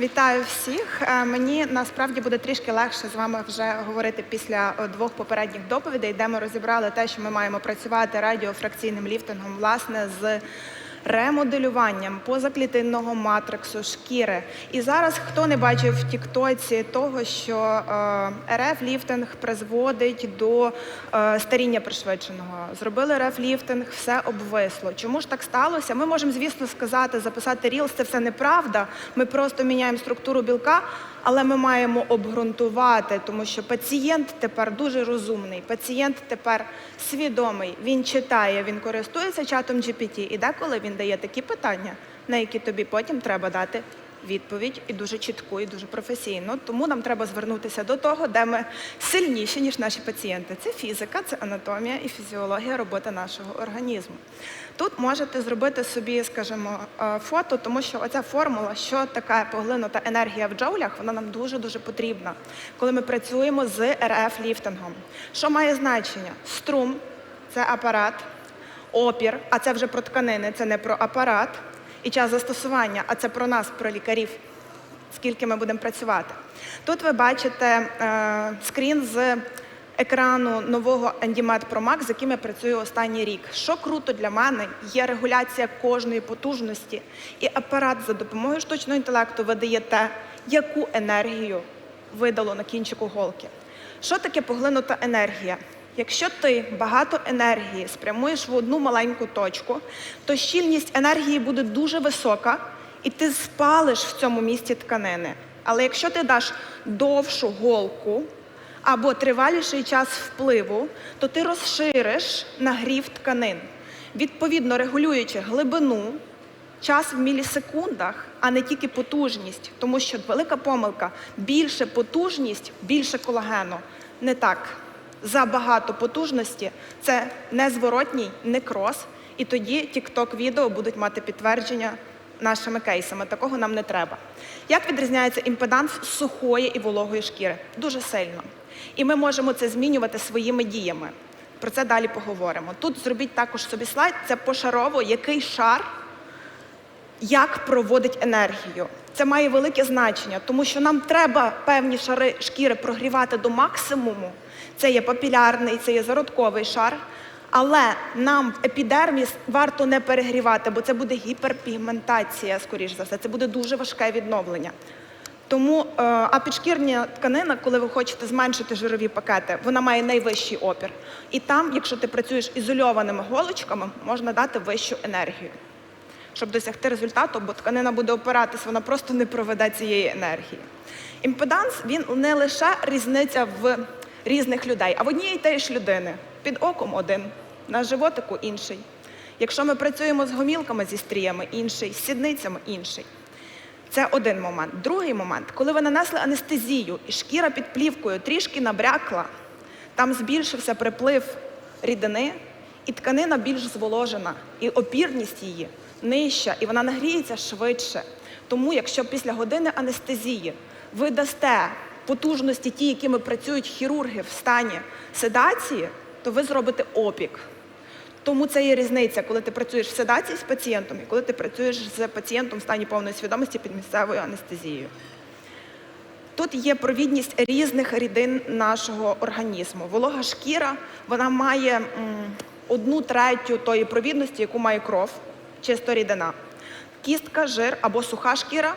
Вітаю всіх. Е, Мені насправді буде трішки легше з вами вже говорити після е, двох попередніх доповідей, де ми розібрали те, що ми маємо працювати радіофракційним ліфтингом, власне, з ремоделюванням позаклітинного матриксу шкіри. І зараз хто не бачив в Тіктоці того, що е, РФ ліфтинг призводить до е, старіння пришвидшеного. Зробили РФ ліфтинг, все обвисло. Чому ж так сталося? Ми можемо, звісно, сказати, записати рілс, це все неправда. Ми просто міняємо структуру білка, але ми маємо обґрунтувати, тому що пацієнт тепер дуже розумний. Пацієнт тепер свідомий. Він читає, він користується чатом GPT, і деколи він дає такі питання, на які тобі потім треба дати відповідь і дуже чітку, і дуже професійно. Тому нам треба звернутися до того, де ми сильніші, ніж наші пацієнти. Це фізика, це анатомія і фізіологія роботи нашого організму. Тут можете зробити собі, скажімо, е, фото, тому що оця формула, що така поглинута енергія в джоулях, вона нам дуже дуже потрібна, коли ми працюємо з РФ ліфтингом. Що має значення? Струм це апарат, опір, а це вже про тканини, це не про апарат, і час застосування, а це про нас, про лікарів. Скільки ми будемо працювати. Тут ви бачите е, скрін з екрану нового Endimed Pro Max, з яким я працюю останній рік. Що круто для мене, є регуляція кожної потужності, і апарат за допомогою штучного інтелекту видає те, яку енергію видало на кінчику голки. Що таке поглинута енергія? Якщо ти багато енергії спрямуєш в одну маленьку точку, то щільність енергії буде дуже висока, і ти спалиш в цьому місці тканини. Але якщо ти даш довшу голку або триваліший час впливу, то ти розшириш нагрів тканин. Відповідно, регулюючи глибину, час в мілісекундах, а не тільки потужність, тому що велика помилка більше потужність, більше колагену. Не так. Забагато потужності це незворотній некроз, і тоді тікток відео будуть мати підтвердження нашими кейсами. Такого нам не треба. Як відрізняється імпеданс сухої і вологої шкіри? Дуже сильно. І ми можемо це змінювати своїми діями. Про це далі поговоримо. Тут зробіть також собі слайд, це пошарово, який шар як проводить енергію. Це має велике значення, тому що нам треба певні шари шкіри прогрівати до максимуму. Це є папілярний, це є зародковий шар. Але нам в епідерміс варто не перегрівати, бо це буде гіперпігментація, скоріш за все. Це буде дуже важке відновлення. Тому е, а підшкірня тканина, коли ви хочете зменшити жирові пакети, вона має найвищий опір. І там, якщо ти працюєш ізольованими голочками, можна дати вищу енергію щоб досягти результату, бо тканина буде опиратись, вона просто не проведе цієї енергії. Імпеданс він не лише різниця в різних людей, а в одній і ж людини. Під оком один, на животику інший. Якщо ми працюємо з гомілками зі стріями, інший, з сідницями інший. Це один момент. Другий момент, коли ви нанесли анестезію і шкіра під плівкою трішки набрякла, там збільшився приплив рідини, і тканина більш зволожена, і опірність її нижча, і вона нагріється швидше. Тому, якщо після години анестезії ви дасте потужності, ті, якими працюють хірурги в стані седації, то ви зробите опік. Тому це є різниця, коли ти працюєш в седації з пацієнтом і коли ти працюєш з пацієнтом в стані повної свідомості під місцевою анестезією. Тут є провідність різних рідин нашого організму. Волога шкіра вона має одну третю тої провідності, яку має кров, чисто рідина. Кістка, жир або суха шкіра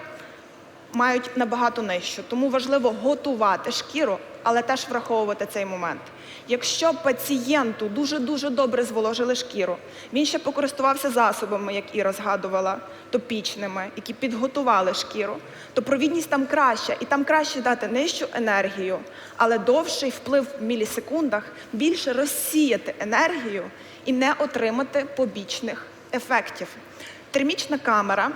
мають набагато нижчу. Тому важливо готувати шкіру, але теж враховувати цей момент. Якщо пацієнту дуже-дуже добре зволожили шкіру, він ще покористувався засобами, як Іра згадувала, топічними, які підготували шкіру, то провідність там краща, і там краще дати нижчу енергію, але довший вплив в мілісекундах, більше розсіяти енергію і не отримати побічних ефектів. Термічна камера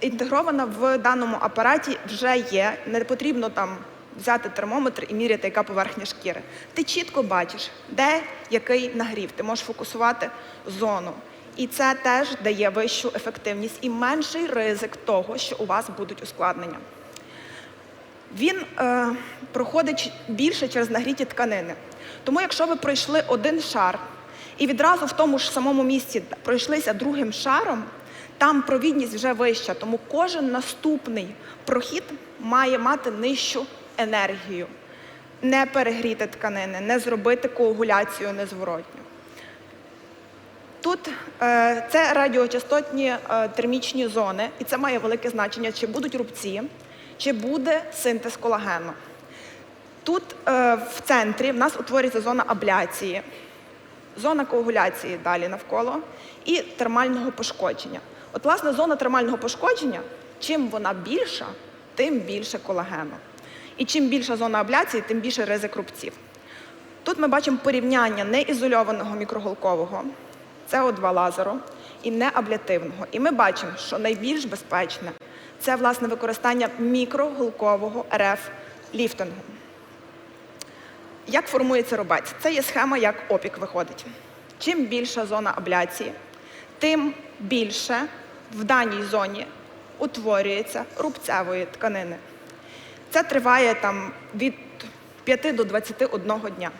інтегрована в даному апараті вже є. Не потрібно там взяти термометр і міряти, яка поверхня шкіри. Ти чітко бачиш, де який нагрів. Ти можеш фокусувати зону. І це теж дає вищу ефективність і менший ризик того, що у вас будуть ускладнення. Він е, проходить більше через нагріті тканини. Тому, якщо ви пройшли один шар і відразу в тому ж самому місці пройшлися другим шаром, Там провідність вже вища, тому кожен наступний прохід має мати нижчу енергію. Не перегріти тканини, не зробити коагуляцію незворотню. Тут е, це радіочастотні е, термічні зони, і це має велике значення, чи будуть рубці, чи буде синтез колагену. Тут е, в центрі в нас утворюється зона абляції, зона коагуляції далі навколо і термального пошкодження. От, власне, зона термального пошкодження, чим вона більша, тим більше колагену. І чим більша зона абляції, тим більше ризик рубців. Тут ми бачимо порівняння неізольованого мікроголкового СО2 лазеру і неаблятивного. І ми бачимо, що найбільш безпечне це власне використання мікроголкового РФ ліфтингу. Як формується рубець? Це є схема, як опік виходить. Чим більша зона абляції, тим більше в даній зоні утворюється рубцевої тканини. Це триває там від 5 до 21 дня.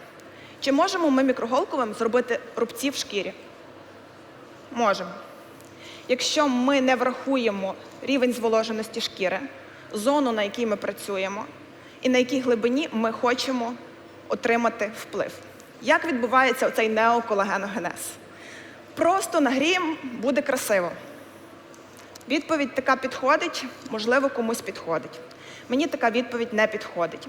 Чи можемо ми мікроголковим зробити рубці в шкірі? Можемо. Якщо ми не врахуємо рівень зволоженості шкіри, зону, на якій ми працюємо, і на якій глибині ми хочемо отримати вплив. Як відбувається оцей неоколагеногенез? Просто нагріємо, буде красиво. Відповідь така підходить, можливо, комусь підходить. Мені така відповідь не підходить.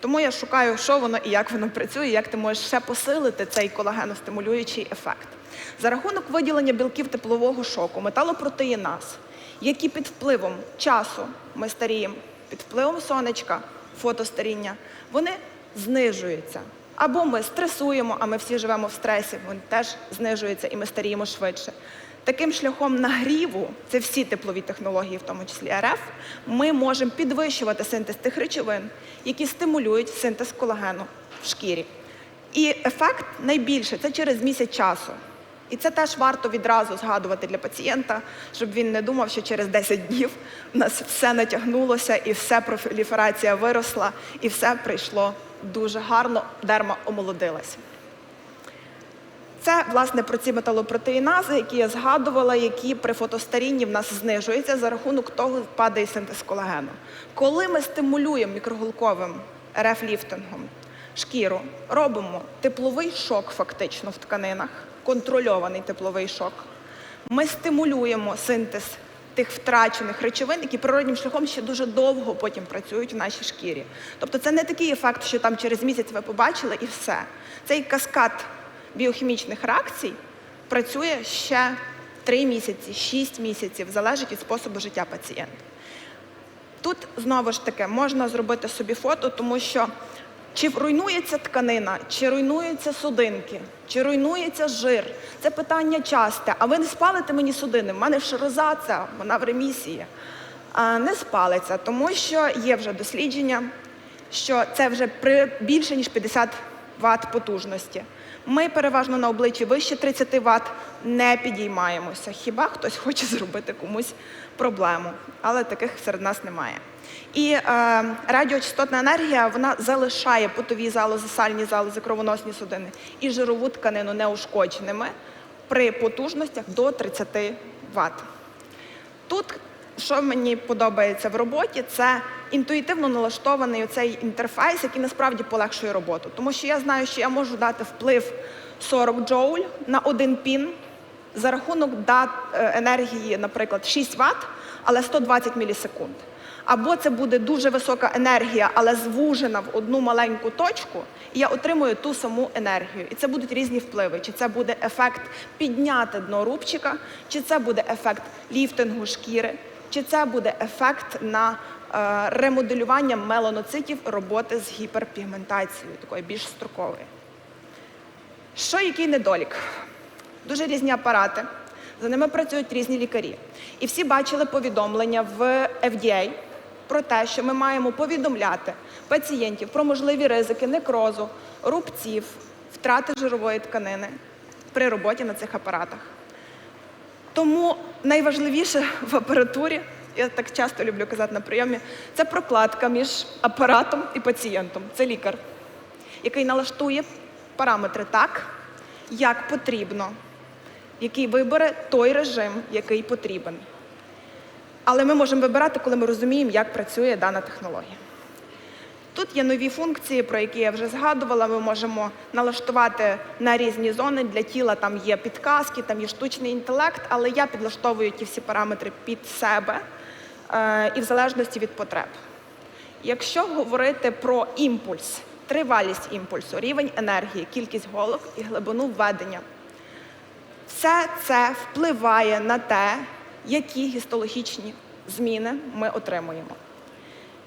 Тому я шукаю, що воно і як воно працює, як ти можеш ще посилити цей колагеностимулюючий ефект. За рахунок виділення білків теплового шоку, металопротеїназ, які під впливом часу ми старіємо, під впливом сонечка, фотостаріння, вони знижуються. Або ми стресуємо, а ми всі живемо в стресі, вони теж знижуються і ми старіємо швидше. Таким шляхом нагріву, це всі теплові технології, в тому числі РФ, ми можемо підвищувати синтез тих речовин, які стимулюють синтез колагену в шкірі. І ефект найбільше це через місяць часу. І це теж варто відразу згадувати для пацієнта, щоб він не думав, що через 10 днів у нас все натягнулося, і все проліферація виросла, і все прийшло дуже гарно, дерма омолодилася. Це, власне, про ці металопротеїнази, які я згадувала, які при фотостарінні в нас знижуються за рахунок того, падає синтез колагену. Коли ми стимулюємо мікроголковим РФ-ліфтингом шкіру, робимо тепловий шок фактично в тканинах, контрольований тепловий шок. Ми стимулюємо синтез тих втрачених речовин, які природнім шляхом ще дуже довго потім працюють в нашій шкірі. Тобто це не такий ефект, що там через місяць ви побачили і все. Цей каскад біохімічних реакцій працює ще 3 місяці, 6 місяців, залежить від способу життя пацієнта. Тут знову ж таки можна зробити собі фото, тому що чи руйнується тканина, чи руйнуються судинки, чи руйнується жир. Це питання часте. А ви не спалите мені судини? В мене ж вона в ремісії. А, не спалиться, тому що є вже дослідження, що це вже при більше ніж 50 Вт потужності. Ми переважно на обличчі вище 30 Вт не підіймаємося. Хіба хтось хоче зробити комусь проблему, але таких серед нас немає. І е, радіочастотна енергія вона залишає потові залози, сальні залози, кровоносні судини і жирову тканину неушкодженими при потужностях до 30 Вт. Тут, що мені подобається в роботі, це інтуїтивно налаштований оцей інтерфейс, який насправді полегшує роботу. Тому що я знаю, що я можу дати вплив 40 джоуль на один пін за рахунок е, енергії, наприклад, 6 Вт, але 120 мілісекунд. Або це буде дуже висока енергія, але звужена в одну маленьку точку, і я отримую ту саму енергію. І це будуть різні впливи. Чи це буде ефект підняти дно рубчика, чи це буде ефект ліфтингу шкіри, чи це буде ефект на е, ремоделювання меланоцитів роботи з гіперпігментацією, такої більш строкової. Що який недолік? Дуже різні апарати, за ними працюють різні лікарі. І всі бачили повідомлення в FDA про те, що ми маємо повідомляти пацієнтів про можливі ризики некрозу, рубців, втрати жирової тканини при роботі на цих апаратах. Тому найважливіше в апаратурі, я так часто люблю казати на прийомі, це прокладка між апаратом і пацієнтом. Це лікар, який налаштує параметри так, як потрібно який вибере той режим, який потрібен. Але ми можемо вибирати, коли ми розуміємо, як працює дана технологія. Тут є нові функції, про які я вже згадувала. Ми можемо налаштувати на різні зони. Для тіла там є підказки, там є штучний інтелект, але я підлаштовую ті всі параметри під себе е, і в залежності від потреб. Якщо говорити про імпульс, тривалість імпульсу, рівень енергії, кількість голок і глибину введення, все це впливає на те, які гістологічні зміни ми отримуємо.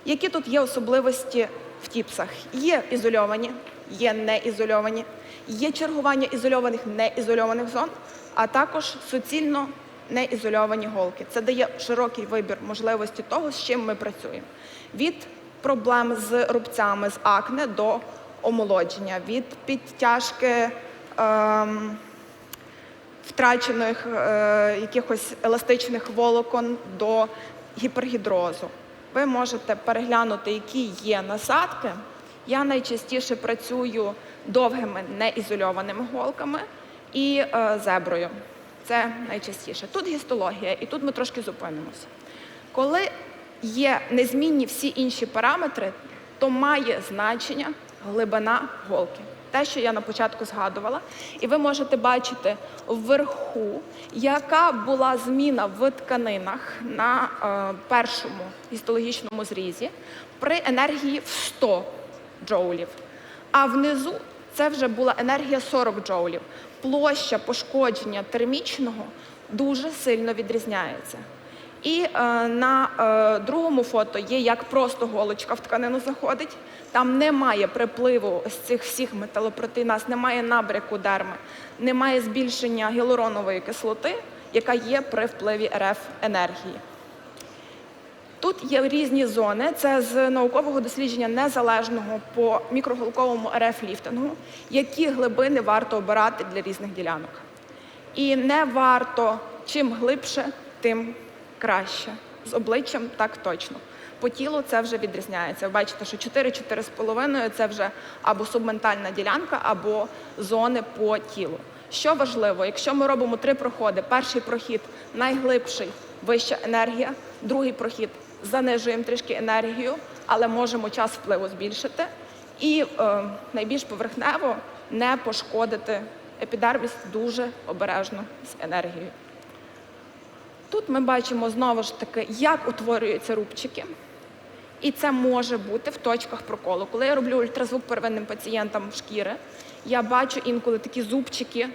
Які тут є особливості в тіпсах? Є ізольовані, є неізольовані, є чергування ізольованих неізольованих зон, а також суцільно неізольовані голки. Це дає широкий вибір можливості того, з чим ми працюємо. Від проблем з рубцями, з акне до омолодження, від підтяжки. Ем, втрачених е, якихось еластичних волокон до гіпергідрозу. Ви можете переглянути, які є насадки. Я найчастіше працюю довгими неізольованими голками і е, зеброю. Це найчастіше. Тут гістологія, і тут ми трошки зупинимося. Коли є незмінні всі інші параметри, то має значення глибина голки. Те, що я на початку згадувала, і ви можете бачити вверху, яка була зміна в тканинах на е, першому гістологічному зрізі при енергії в 100 джоулів. А внизу це вже була енергія 40 джоулів. Площа пошкодження термічного дуже сильно відрізняється. І е, на е, другому фото є як просто голочка в тканину заходить. Там немає припливу з цих всіх металопротеїназ, немає набряку дерми, немає збільшення гіалуронової кислоти, яка є при впливі РФ енергії. Тут є різні зони. Це з наукового дослідження незалежного по мікроголковому РФ-ліфтингу, які глибини варто обирати для різних ділянок. І не варто чим глибше, тим краще. З обличчям так точно. По тілу це вже відрізняється. Ви бачите, що 4-4,5 це вже або субментальна ділянка, або зони по тілу. Що важливо, якщо ми робимо три проходи, перший прохід найглибший, вища енергія, другий прохід занижуємо трішки енергію, але можемо час впливу збільшити. І е, найбільш поверхнево не пошкодити епідерміс дуже обережно з енергією. Тут ми бачимо знову ж таки, як утворюються рубчики. І це може бути в точках проколу. Коли я роблю ультразвук первинним пацієнтам шкіри, я бачу інколи такі зубчики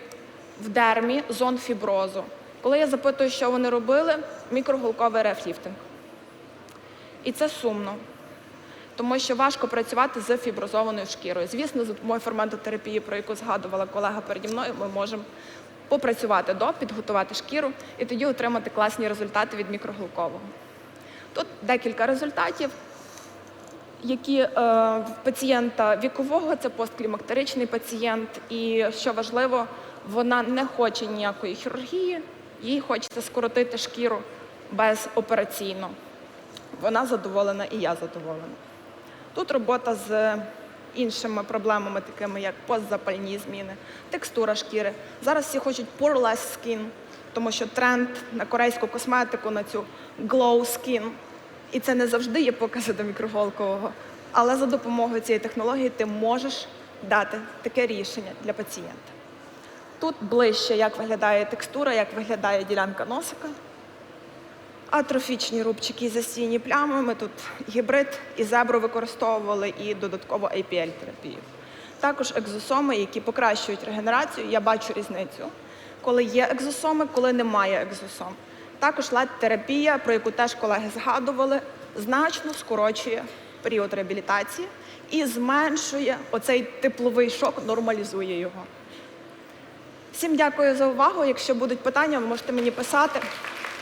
в дермі зон фіброзу. Коли я запитую, що вони робили, мікроголковий рефліфтинг. І це сумно, тому що важко працювати з фіброзованою шкірою. Звісно, за допомогою ферментотерапії, про яку згадувала колега переді мною, ми можемо попрацювати до, підготувати шкіру і тоді отримати класні результати від мікроглукового. Тут декілька результатів, які е, пацієнта вікового, це постклімактеричний пацієнт, і що важливо, вона не хоче ніякої хірургії, їй хочеться скоротити шкіру безопераційно. Вона задоволена і я задоволена. Тут робота з іншими проблемами, такими як постзапальні зміни, текстура шкіри. Зараз всі хочуть poreless skin, тому що тренд на корейську косметику, на цю glow skin. І це не завжди є покази до мікроголкового. Але за допомогою цієї технології ти можеш дати таке рішення для пацієнта. Тут ближче, як виглядає текстура, як виглядає ділянка носика. Атрофічні рубчики засіяні плями. Ми тут гібрид і зебру використовували і додатково APL-терапію. Також екзосоми, які покращують регенерацію. Я бачу різницю, коли є екзосоми, коли немає екзосом. Також лед-терапія, про яку теж колеги згадували, значно скорочує період реабілітації і зменшує оцей тепловий шок, нормалізує його. Всім дякую за увагу. Якщо будуть питання, ви можете мені писати.